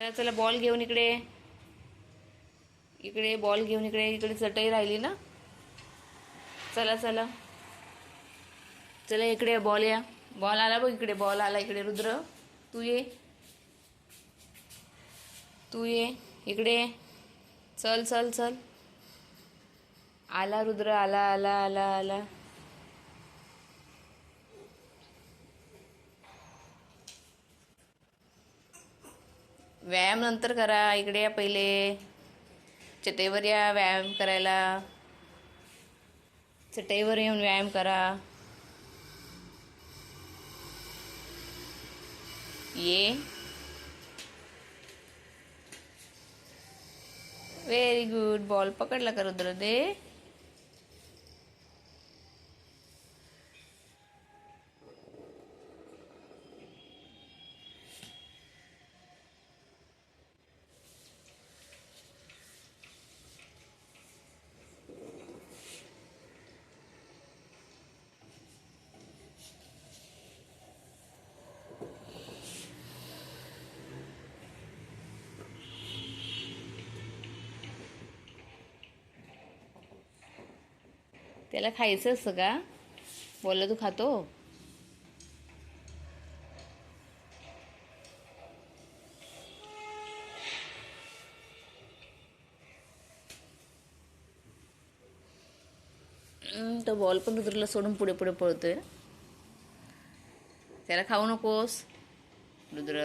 चला चला बॉल घेऊन इकडे. इकडे बॉल घेऊन इकडे इकडे चटई राहिली ना. चला चला. चला इकडे बॉल या. बॉल आला बघ इकडे बॉल आला इकडे. रुद्र तू ये. तू ये. इकडे. चल चल चल. आला रुद्र आला आला आला आला. व्यायाम नंतर करा इकडे या पहिले. चटईवर या व्यायाम करायला. चटईवर येऊन व्यायाम करा. ये. व्हेरी गुड बॉल पकडला का रुद्र त्याला खायचं असतं का? बोलला तू खातो? तो बॉल पण रुद्रला सोडून पुढे पुढे पळतोय. त्याला खाऊ नकोस रुद्र.